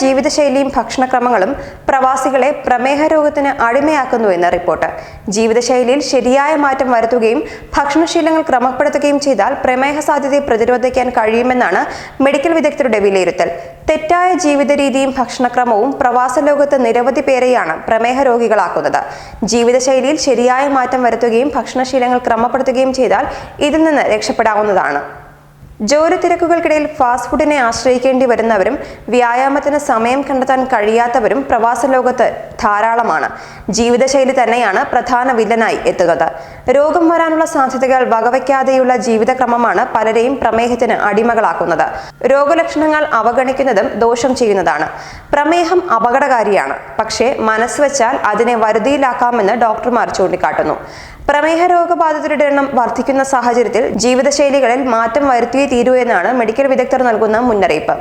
ജീവിതശൈലിയും ഭക്ഷണക്രമങ്ങളും പ്രവാസികളെ പ്രമേഹ രോഗത്തിന് അടിമയാക്കുന്നുവെന്ന് റിപ്പോർട്ട്. ജീവിതശൈലിയിൽ ശരിയായ മാറ്റം വരുത്തുകയും ഭക്ഷണശീലങ്ങൾ ക്രമപ്പെടുത്തുകയും ചെയ്താൽ പ്രമേഹ സാധ്യതയെ പ്രതിരോധിക്കാൻ കഴിയുമെന്നാണ് മെഡിക്കൽ വിദഗ്ധരുടെ വിലയിരുത്തൽ. തെറ്റായ ജീവിത രീതിയും ഭക്ഷണക്രമവും പ്രവാസ ലോകത്ത് നിരവധി പേരെയാണ് പ്രമേഹ രോഗികളാക്കുന്നത്. ജീവിതശൈലിയിൽ ശരിയായ മാറ്റം വരുത്തുകയും ഭക്ഷണശീലങ്ങൾ ക്രമപ്പെടുത്തുകയും ചെയ്താൽ ഇതിൽ നിന്ന് രക്ഷപ്പെടാവുന്നതാണ്. ജോലി തിരക്കുകൾക്കിടയിൽ ഫാസ്റ്റ് ഫുഡിനെ ആശ്രയിക്കേണ്ടി വരുന്നവരും വ്യായാമത്തിന് സമയം കണ്ടെത്താൻ കഴിയാത്തവരും പ്രവാസ ലോകത്ത് ധാരാളമാണ്. ജീവിതശൈലി തന്നെയാണ് പ്രധാന വില്ലനായി എത്തുന്നത്. രോഗം വരാനുള്ള സാധ്യതകൾ വകവയ്ക്കാതെയുള്ള ജീവിതക്രമമാണ് പലരെയും പ്രമേഹത്തിന് അടിമകളാക്കുന്നത്. രോഗലക്ഷണങ്ങൾ അവഗണിക്കുന്നതും ദോഷം ചെയ്യുന്നതാണ്. പ്രമേഹം അപകടകാരിയാണ്. പക്ഷേ മനസ്സ് വെച്ചാൽ അതിനെ വരുതിയിലാക്കാമെന്ന് ഡോക്ടർമാർ ചൂണ്ടിക്കാട്ടുന്നു. പ്രമേഹ രോഗബാധിതരുടെ എണ്ണം വർദ്ധിക്കുന്ന സാഹചര്യത്തിൽ ജീവിതശൈലികളിൽ മാറ്റം വരുത്തിയേ തീരൂ എന്നാണ് മെഡിക്കൽ വിദഗ്ധർ നൽകുന്ന മുന്നറിയിപ്പ്.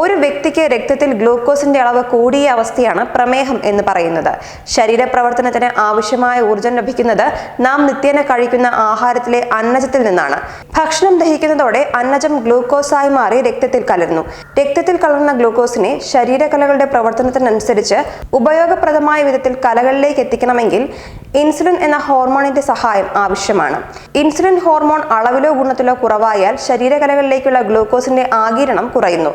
ഒരു വ്യക്തിക്ക് രക്തത്തിൽ ഗ്ലൂക്കോസിന്റെ അളവ് കൂടിയ അവസ്ഥയാണ് പ്രമേഹം എന്ന് പറയുന്നത്. ശരീരപ്രവർത്തനത്തിന് ആവശ്യമായ ഊർജം ലഭിക്കുന്നത് നാം നിത്യേന കഴിക്കുന്ന ആഹാരത്തിലെ അന്നജത്തിൽ നിന്നാണ്. ഭക്ഷണം ദഹിക്കുന്നതോടെ അന്നജം ഗ്ലൂക്കോസായി മാറി രക്തത്തിൽ കലരുന്നു. രക്തത്തിൽ കലർന്ന ഗ്ലൂക്കോസിനെ ശരീരകലകളുടെ പ്രവർത്തനത്തിനനുസരിച്ച് ഉപയോഗപ്രദമായ വിധത്തിൽ കലകളിലേക്ക് എത്തിക്കണമെങ്കിൽ ഇൻസുലിൻ എന്ന ഹോർമോണിന്റെ സഹായം ആവശ്യമാണ്. ഇൻസുലിൻ ഹോർമോൺ അളവിലോ ഗുണത്തിലോ കുറവായാൽ ശരീരകലകളിലേക്കുള്ള ഗ്ലൂക്കോസിന്റെ ആകിരണം കുറയുന്നു.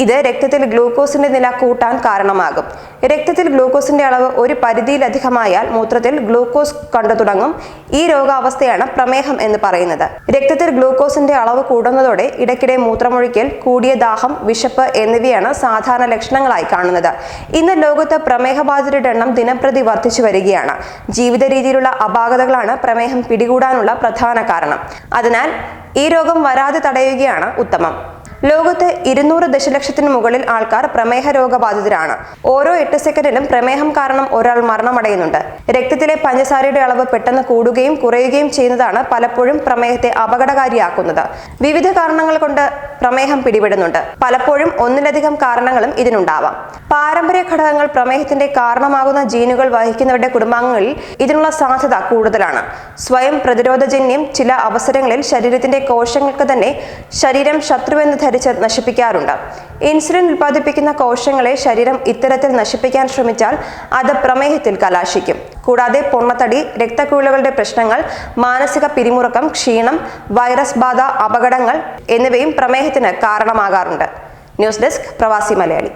ഇത് രക്തത്തിൽ ഗ്ലൂക്കോസിന്റെ നില കൂട്ടാൻ കാരണമാകും. രക്തത്തിൽ ഗ്ലൂക്കോസിന്റെ അളവ് ഒരു പരിധിയിലധികമായാൽ മൂത്രത്തിൽ ഗ്ലൂക്കോസ് കണ്ടു തുടങ്ങും. ഈ രോഗാവസ്ഥയാണ് പ്രമേഹം എന്ന് പറയുന്നത്. രക്തത്തിൽ ഗ്ലൂക്കോസിന്റെ അളവ് കൂടുന്നതോടെ ഇടയ്ക്കിടെ മൂത്രമൊഴിക്കൽ കൂടിയ ദാഹം വിശപ്പ് എന്നിവയാണ് സാധാരണ ലക്ഷണങ്ങളായി കാണുന്നത്. ഇന്ന് ലോകത്ത് പ്രമേഹബാധിതരുടെ എണ്ണം ദിനംപ്രതി വർദ്ധിച്ചു വരികയാണ്. ജീവിത രീതിയിലുള്ള അപാകതകളാണ് പ്രമേഹം പിടികൂടാനുള്ള പ്രധാന കാരണം. അതിനാൽ ഈ രോഗം വരാതെ തടയുകയാണ് ഉത്തമം. ലോകത്ത് ഇരുന്നൂറ് ദശലക്ഷത്തിന് മുകളിൽ ആൾക്കാർ പ്രമേഹ രോഗബാധിതരാണ്. ഓരോ എട്ട് സെക്കൻഡിലും പ്രമേഹം കാരണം ഒരാൾ മരണമടയുന്നുണ്ട്. രക്തത്തിലെ പഞ്ചസാരയുടെ അളവ് പെട്ടെന്ന് കൂടുകയും കുറയുകയും ചെയ്യുന്നതാണ് പലപ്പോഴും പ്രമേഹത്തെ അപകടകാരിയാക്കുന്നത്. വിവിധ കാരണങ്ങൾ കൊണ്ട് പ്രമേഹം പിടിപെടുന്നുണ്ട്. പലപ്പോഴും ഒന്നിലധികം കാരണങ്ങളും ഇതിനുണ്ടാവാം. പാരമ്പര്യ ഘടകങ്ങൾ പ്രമേഹത്തിന്റെ കാരണമാകുന്ന ജീനുകൾ വഹിക്കുന്നവരുടെ കുടുംബാംഗങ്ങളിൽ ഇതിനുള്ള സാധ്യത കൂടുതലാണ്. സ്വയം പ്രതിരോധജന്യം ചില അവസരങ്ങളിൽ ശരീരത്തിന്റെ കോശങ്ങൾക്ക് തന്നെ ശരീരം ശത്രുവെന്ന് ധരിച്ച് നശിപ്പിക്കാറുണ്ട്. ഇൻസുലിൻ ഉൽപ്പാദിപ്പിക്കുന്ന കോശങ്ങളെ ശരീരം ഇത്തരത്തിൽ നശിപ്പിക്കാൻ ശ്രമിച്ചാൽ അത് പ്രമേഹത്തിൽ കലാശിക്കും. കൂടാതെ പൊണ്ണത്തടി രക്തക്കുഴലുകളുടെ പ്രശ്നങ്ങൾ മാനസിക പിരിമുറുക്കം ക്ഷീണം വൈറസ് ബാധ അപകടങ്ങൾ എന്നിവയും പ്രമേഹത്തിന് കാരണമാകാറുണ്ട്. ന്യൂസ് ഡെസ്ക് പ്രവാസി മലയാളി.